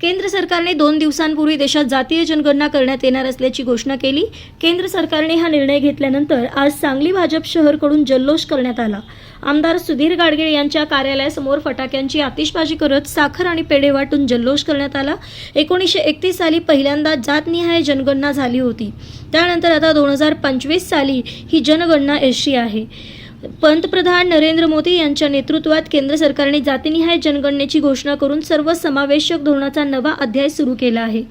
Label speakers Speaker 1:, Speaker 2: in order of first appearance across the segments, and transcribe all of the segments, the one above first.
Speaker 1: केंद्र सरकारने दोन दिवसांपूर्वी देशात जातीय जनगणना करण्यात येणार असल्याची घोषणा केली. केंद्र सरकारने हा निर्णय घेतल्यानंतर आज सांगली भाजप शहरकडून जल्लोष करण्यात आला. आमदार सुधीर गाडगीळ यांच्या कार्यालयासमोर फटाक्यांची आतिषबाजी करत साखर आणि पेढे वाटून जल्लोष करण्यात आला. एकोणीसशे एकतीस साली पहिल्यांदा जातनिहाय जनगणना झाली होती. त्यानंतर आता दोन हजार पंचवीस साली ही जनगणना यशस्वी आहे. पंतप्रधान नरेंद्र मोदी यांच्या नेतृत्वात केंद्र सरकारने जातीनिहाय जनगणनेची घोषणा करून सर्व समावेशक धोरणाचा नवा अध्याय सुरू केला आहे.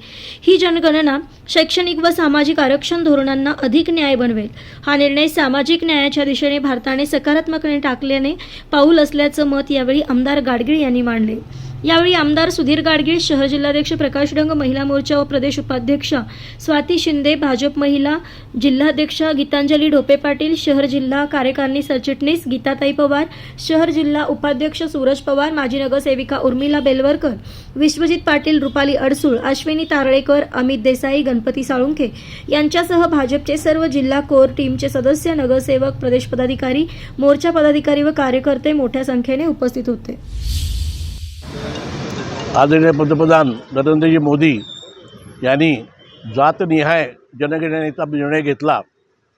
Speaker 1: ही जनगणना शैक्षणिक व सामाजिक आरक्षण धोरणांना अधिक न्याय बनवेल. हा निर्णय सामाजिक न्यायाच्या दिशेने भारताने सकारात्मकने टाकल्याने पाऊल असल्याचं मत यावेळी आमदार गाडगीळ यांनी मांडले. यावेळी आमदार सुधीर गाडगीळ शहर जिल्हाध्यक्ष प्रकाश डंग महिला मोर्चा व प्रदेश उपाध्यक्षा स्वाती शिंदे भाजप महिला जिल्हाध्यक्षा गीतांजली ढोपे पाटील शहर जिल्हा कार्यकारिणी सरचिटणीस गीताताई पवार शहर जिल्हा उपाध्यक्ष सूरज पवार माजी नगरसेविका उर्मिला बेलवरकर विश्वजित पाटील रुपाली अडसूळ अश्विनी तारळेकर अमित देसाई गणपती साळुंखे यांच्यासह भाजपचे सर्व जिल्हा कोर टीमचे सदस्य नगरसेवक प्रदेश पदाधिकारी मोर्चा पदाधिकारी व कार्यकर्ते मोठ्या संख्येने उपस्थित होते.
Speaker 2: आदरणीय पंतप्रधान नरेंद्रजी मोदी यांनी जातनिहाय जनगणनेचा निर्णय घेतला.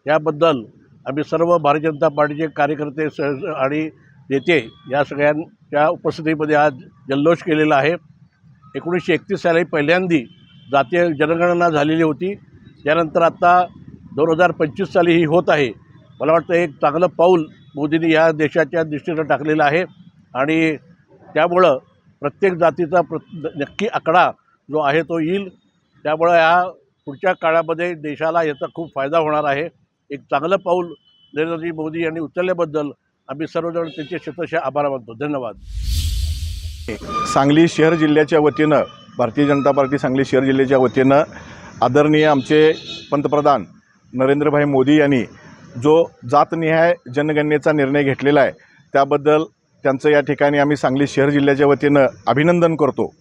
Speaker 2: याबद्दल आम्ही सर्व भारतीय जनता पार्टीचे कार्यकर्ते स आणि नेते या सगळ्यांच्या उपस्थितीमध्ये आज जल्लोष केलेला आहे. एकोणीसशे एकतीस साली पहिल्यांदी जातीय जनगणना झालेली होती. त्यानंतर आत्ता दोन हजार पंचवीस साली ही होत आहे. मला वाटतं एक चांगलं पाऊल मोदींनी या देशाच्या दृष्टीनं टाकलेलं आहे. आणि त्यामुळं प्रत्येक जातीचा प्र नक्की आकडा जो आहे तो येईल. त्यामुळं ह्या पुढच्या काळामध्ये देशाला याचा खूप फायदा होणार आहे. एक चांगलं पाऊल नरेंद्रजी मोदी यांनी उचलल्याबद्दल आम्ही सर्वजण त्यांचे शतश आभार मानतो. धन्यवाद.
Speaker 3: सांगली शहर जिल्ह्याच्या वतीनं भारतीय जनता पार्टी सांगली शहर जिल्ह्याच्या वतीनं आदरणीय आमचे पंतप्रधान नरेंद्रभाई मोदी यांनी जो जातनिहाय जनगणनेचा निर्णय घेतलेला आहे त्याबद्दल त्यांचं या ठिकाणी आम्ही सांगली शहर जिल्ह्याच्या वतीनं अभिनंदन करतो.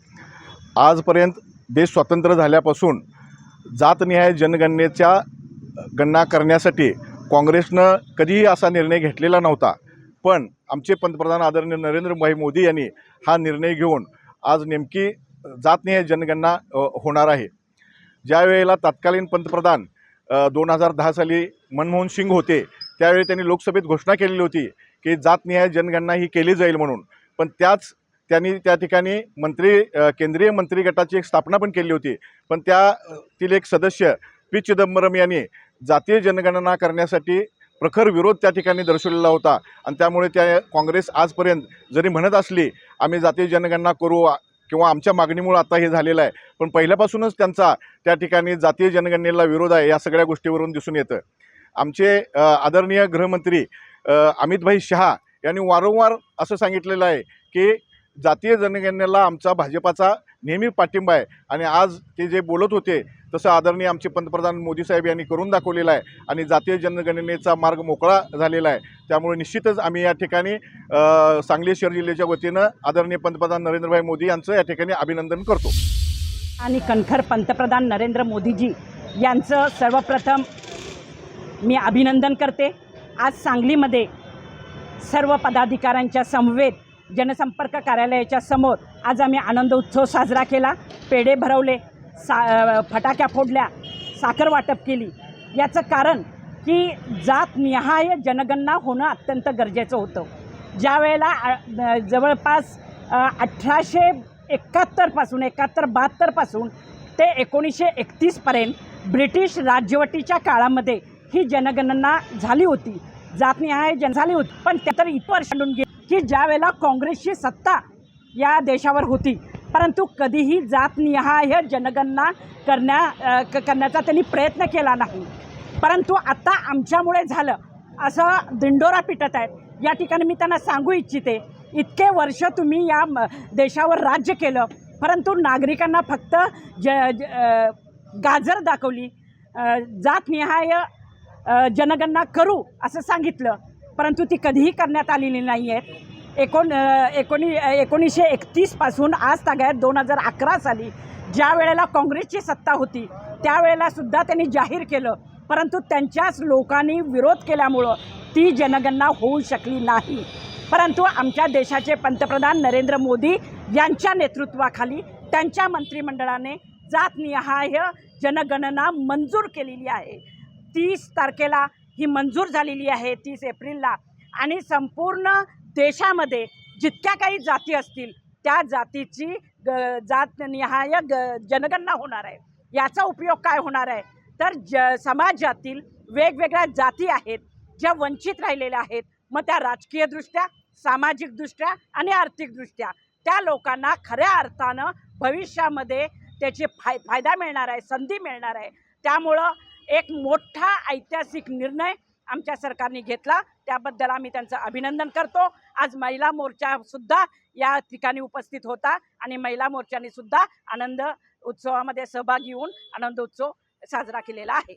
Speaker 3: आजपर्यंत देश स्वतंत्र झाल्यापासून जातनिहाय जनगणनेच्या गणना करण्यासाठी काँग्रेसनं कधीही असा निर्णय घेतलेला नव्हता. पण आमचे पंतप्रधान आदरणीय नरेंद्रभाई मोदी यांनी हा निर्णय घेऊन आज नेमकी जातनिहाय जनगणना होणार आहे. ज्या वेळेला तत्कालीन पंतप्रधान दोन हजार दहा साली मनमोहन सिंग होते त्यावेळी त्यांनी लोकसभेत घोषणा केलेली होती की जातनिहाय जनगणना ही केली जाईल म्हणून. पण त्याच त्यांनी त्या ठिकाणी मंत्री केंद्रीय मंत्री गटाची एक स्थापना पण केली होती. पण त्यातील एक सदस्य पी. चिदंबरम यांनी जातीय जनगणना करण्यासाठी प्रखर विरोध त्या ठिकाणी दर्शवलेला होता. आणि त्यामुळे त्या काँग्रेस आजपर्यंत जरी म्हणत असली आम्ही जातीय जनगणना करू किंवा आमच्या मागणीमुळे आता हे झालेलं आहे. पण पहिल्यापासूनच त्यांचा त्या ठिकाणी जातीय जनगणनेला विरोध आहे या सगळ्या गोष्टीवरून दिसून येतं. आमचे आदरणीय गृहमंत्री अमितभाई शहा यांनी वारंवार असं सांगितलेलं आहे की जातीय जनगणनेला आमचा भाजपाचा नेहमी पाठिंबा आहे. आणि आज ते जे बोलत होते तसं आदरणीय आमचे पंतप्रधान मोदी साहेब यांनी करून दाखवलेलं आहे. आणि जातीय जनगणनेचा मार्ग मोकळा झालेला आहे. त्यामुळे निश्चितच आम्ही या ठिकाणी सांगली शहर जिल्ह्याच्या वतीनं आदरणीय पंतप्रधान नरेंद्रभाई मोदी यांचं या ठिकाणी अभिनंदन करतो.
Speaker 4: आणि कणखर पंतप्रधान नरेंद्र मोदीजी यांचं सर्वप्रथम मी अभिनंदन करते. आज सांगलीमध्ये सर्व पदाधिकाऱ्यांच्या समवेत जनसंपर्क कार्यालयाच्या समोर आज आम्ही आनंद उत्सव साजरा केला. पेढे भरवले सा फटाक्या फोडल्या साखर वाटप केली. याचं कारण की जातनिहाय जनगणना होणं अत्यंत गरजेचं होतं. ज्या वेळेला जवळपास अठराशे एकाहत्तरपासून एकाहत्तर बहात्तरपासून ते एकोणीसशे एकतीसपर्यंत ब्रिटिश राजवटीच्या काळामध्ये ही जनगणना झाली होती. जातनिहाय जन झाली होती. पण त्यातर इतर वर्ष गे की ज्या वेळेला काँग्रेसची सत्ता या देशावर होती. परंतु कधीही जातनिहाय जनगणना करण्या क- करण्याचा त्यांनी प्रयत्न केला नाही. परंतु आत्ता आमच्यामुळे झालं असं दिंडोरा पिटत आहेत. या ठिकाणी मी त्यांना सांगू इच्छिते इतके वर्ष तुम्ही या देशावर राज्य केलं परंतु नागरिकांना फक्त ज ज- गाजर दाखवली. जात जातनिहाय जनगणना करू असं सांगितलं. परंतु ती कधीही करण्यात आलेली नाही आहे एकोण एकोणी एकोणीसशे एकतीसपासून आज तागायत दोन हजार अकरा साली ज्या वेळेला काँग्रेसची सत्ता होती त्यावेळेला सुद्धा त्यांनी जाहीर केलं. परंतु त्यांच्याच लोकांनी विरोध केल्यामुळं ती जनगणना होऊ शकली नाही. परंतु आमच्या देशाचे पंतप्रधान नरेंद्र मोदी यांच्या नेतृत्वाखाली त्यांच्या मंत्रिमंडळाने जातनिहाय जनगणना मंजूर केलेली आहे. तीस तारखेला ही मंजूर झालेली आहे तीस एप्रिलला. आणि संपूर्ण देशामध्ये जितक्या काही जाती असतील त्या जातीची ग जातनिहाय ग जनगणना होणार आहे. याचा उपयोग काय होणार आहे? तर ज समाजातील वेगवेगळ्या जाती आहेत ज्या वंचित राहिलेल्या आहेत. मग त्या राजकीयदृष्ट्या सामाजिकदृष्ट्या आणि आर्थिकदृष्ट्या त्या लोकांना खऱ्या अर्थानं भविष्यामध्ये त्याचे फाय फायदा मिळणार आहे संधी मिळणार आहे. त्यामुळं एक मोठा ऐतिहासिक निर्णय आमच्या सरकारने घेतला. त्याबद्दल आम्ही त्यांचं अभिनंदन करतो. आज महिला मोर्चासुद्धा या ठिकाणी उपस्थित होता आणि महिला मोर्चाने सुद्धा आनंद उत्सवामध्ये सहभागी होऊन आनंद उत्सव साजरा केलेला आहे.